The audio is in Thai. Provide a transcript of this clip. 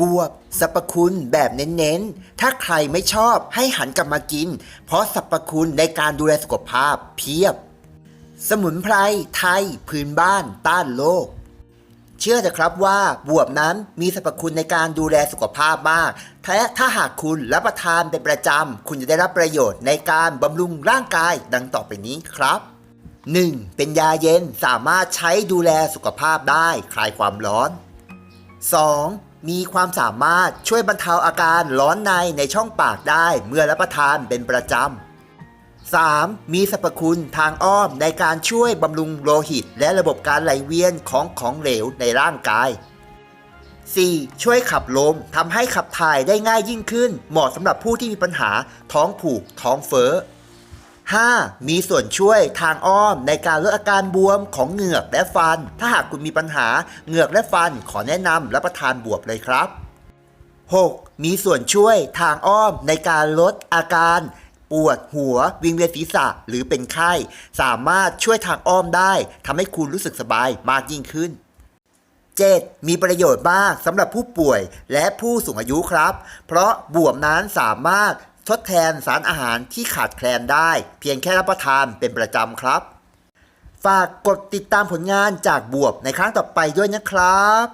บวบสรรพคุณแบบเน้นๆ ถ้าใครไม่ชอบให้หันกลับมากิน เพราะสรรพคุณในการดูแลสุขภาพเพียบ สมุนไพรไทยพื้นบ้านต้านโรคเชื่อเถอะครับว่าบวบนั้นมีสรรพคุณในการดูแลสุขภาพมากและถ้าหากคุณรับประทานเป็นประจำ คุณจะได้รับประโยชน์ในการบำรุงร่างกายดังต่อไปนี้ครับ 1. เป็นยาเย็นสามารถใช้ดูแลสุขภาพได้คลายความร้อน 2. มีความสามารถช่วยบรรเทาอาการร้อนในในช่องปากได้เมื่อรับประทานเป็นประจำ 3. มีสรรพคุณทางอ้อมในการช่วยบำรุงโลหิต และระบบการไหลเวียนของของเหลวในร่างกาย 4. ช่วยขับลมทำให้ขับถ่ายได้ง่ายยิ่งขึ้น เหมาะสำหรับผู้ที่มีปัญหาท้องผูกท้องเฟ้อ 5. มีส่วนช่วยทางอ้อมในการลดอาการบวมของเหงือกและฟัน ถ้าหากคุณมีปัญหาเหงือกและฟันขอแนะนำรับประทานบวบเลยครับ 6. มีส่วนช่วยทางอ้อมในการลดอาการปวดหัว วิงเวียนศีรษะหรือเป็นไข้ สามารถช่วยทางอ้อมได้ทำให้คุณรู้สึกสบายมากยิ่งขึ้น 7. มีประโยชน์มากสำหรับผู้ป่วยและผู้สูงอายุครับ เพราะบวบนั้นสามารถ ทดแทนสารอาหารที่ขาดแคลนได้ เพียงแค่รับประทานเป็นประจำครับ ฝากกดติดตามผลงานจากบวบในครั้งต่อไปด้วยนะครับ